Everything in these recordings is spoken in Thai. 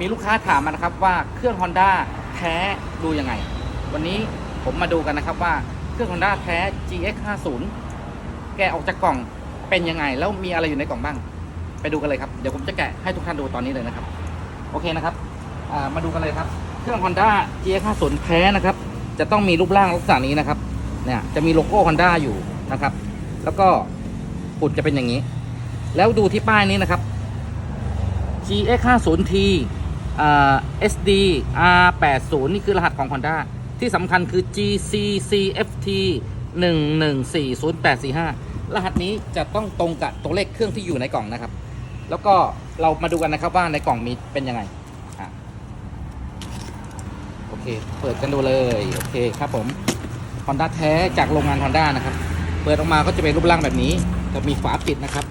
มีลูกค้าถามมานะครับว่าเครื่อง Honda แท้ดูยังไง วันนี้ผมมาดูกันนะครับว่าเครื่อง Honda แท้ GX50 แกะออกจากกล่องเป็นยังไง แล้วมีอะไรอยู่ในกล่องบ้าง ไปดูกันเลยครับ เดี๋ยวผมจะแกะให้ทุกท่านดูตอนนี้เลยนะครับ โอเคนะครับมาดูกันเลยครับ เครื่อง Honda GX50 แท้นะครับ จะต้องมีรูปร่างลักษณะนี้นะครับ เนี่ยจะมีโลโก้ Honda อยู่นะครับ แล้วก็ปุดจะเป็นอย่างนี้ แล้วดูที่ป้ายนี้นะครับ GX50T เอ่อ SDR80 นี่คือรหัสของ Honda ที่สำคัญคือ GCCFT 1 1 4 0 8 4 5 รหัสนี้จะต้องตรงกับตัวเลขเครื่องที่อยู่ในกล่องนะครับ แล้วก็เรามาดูกันนะครับว่าในกล่องมีเป็นยังไงอโอเค เปิดกันดูเลย โอเคครับผม Honda แท้จากโรงงาน Honda นะครับ เปิดออกมาก็จะเป็นรูปร่างแบบนี้จะมีฝาปิดนะครับ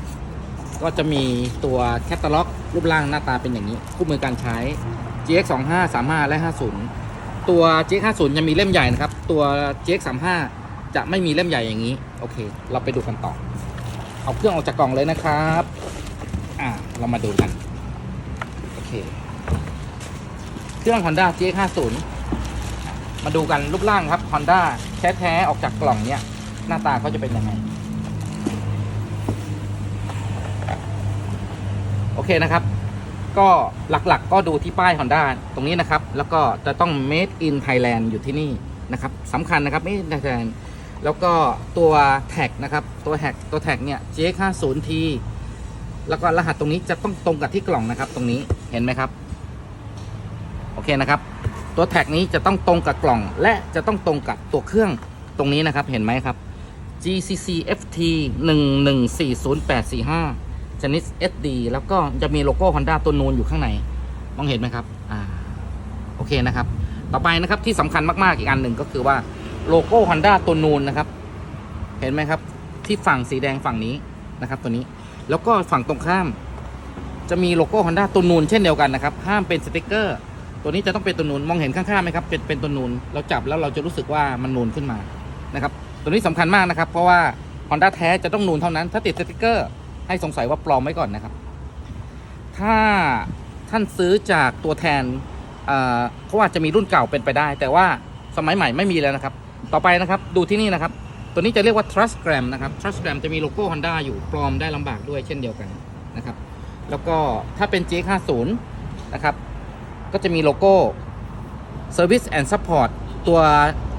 ก็จะมีตัวแคตตาล็อก รูปร่างหน้าตาเป็นอย่างนี้ คู่มือการใช้ GX 2 5 3 5และ 50 ตัว GX 50ยังมีเล่มใหญ่นะครับ ตัว GX 3 5จะไม่มีเล่มใหญ่อย่างนี้ โอเค เราไปดูกันต่อ เอาเครื่องออกจากกล่องเลยนะครับ อ่า เรามาดูกัน โอเค เครื่อง Honda GX 50มาดูกันรูปร่างครับ Honda แท้ๆออกจากกล่องเนี้ยหน้าตาเขาจะเป็นยังไง เคนะครับ ก็หลักๆก็ดูที่ป้าย Honda ตรงนี้นะครับ แล้วก็จะต้อง made in Thailand อยู่ที่นี่นะครับสำคัญนะครับ made in Thailand แล้วก็ตัวแท็กนะครับ ตัวแท็กตัวแท็กเนี่ย J50T แล้วก็รหัสตรงนี้จะต้องตรงกับที่กล่องนะครับ ตรงนี้เห็นไหมครับ โอเคนะครับ ตัวแท็กนี้จะต้องตรงกับกล่อง และจะต้องตรงกับตัวเครื่องตรงนี้นะครับ เห็นไหมครับ GCCFT 1140845 นิด SD แล้วก็จะมีโลโก้ Honda ตัวนูนอยู่ข้างใน มองเห็นไหมครับอ่าโอเคนะครับ ต่อไปนะครับที่สำคัญมากๆอีกอันหนึ่งก็คือว่าโลโก้ Honda ตัวนูนนะครับ เห็นไหมครับ ที่ฝั่งสีแดงฝั่งนี้นะครับ ตัวนี้แล้วก็ฝั่งตรงข้าม จะมีโลโก้ Honda ตัวนูนเช่นเดียวกันนะครับ ห้ามเป็นสติกเกอร์ ตัวนี้จะต้องเป็นตัวนูนมองเห็นข้างๆไหมครับเป็นเป็นตัวนูนเราจับแล้วเราจะรู้สึกว่ามันนูนขึ้นมานะครับ ตัวนี้สำคัญมากนะครับ เพราะว่า Honda แท้จะต้องนูนเท่านั้นถ้าติดสติกเกอร์ ให้สงสัยว่าปลอมไว้ก่อนนะครับ ถ้าท่านซื้อจากตัวแทนเขาอาจจะมีรุ่นเก่าเป็นไปได้ แต่ว่าสมัยใหม่ไม่มีแล้วนะครับ ต่อไปนะครับดูที่นี่นะครับ ตัวนี้จะเรียกว่า Trustgram นะครับ Trustgram จะมีโลโก้ Honda อยู่ปลอมได้ลำบากด้วยเช่นเดียวกันนะครับ แล้วก็ถ้าเป็น GX50 นะครับ ก็จะมีโลโก้ Service and Support ตัว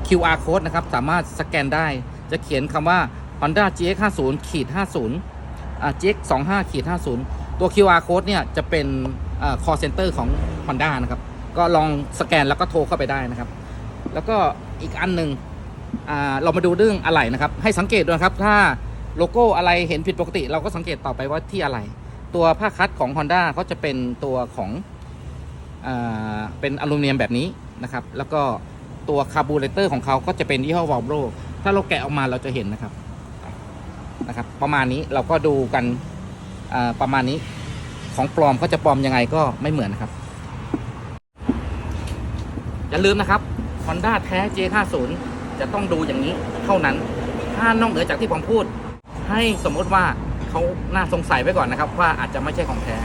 QR code นะครับ สามารถสแกนได้ จะเขียนคำว่า Honda GX50 ขีด50 อ่า GX25 ขีด50 ตัว QR code เนี่ยจะเป็นอ่า call center ของ Honda นะครับ ก็ลองสแกนแล้วก็โทรเข้าไปได้นะครับ แล้วก็อีกอันหนึ่งอ่าเรามาดูเรื่องอะไรนะครับ ให้สังเกตดูนะครับ ถ้าโลโก้อะไรเห็นผิดปกติ เราก็สังเกตต่อไปว่าที่อะไร ตัวผ้าคัดของ Honda เขาจะเป็นตัวของอ่าเป็นอลูมิเนียมแบบนี้นะครับ แล้วก็ตัวคาร์บูเรเตอร์ของเขาก็จะเป็นยี่ห้อวอลโบรถ้าเราแกะออกมาเราจะเห็นนะครับ นะครับ ประมาณนี้เราก็ดูกันประมาณนี้ของปลอมก็จะปลอมยังไงก็ไม่เหมือนนะครับ อย่าลืมนะครับ Honda แท้ J50 จะต้องดูอย่างนี้เท่านั้น ถ้านอกเหนือจากที่ผมพูด ให้สมมติว่าเขาน่าสงสัยไว้ก่อนนะครับ ว่าอาจจะไม่ใช่ของแท้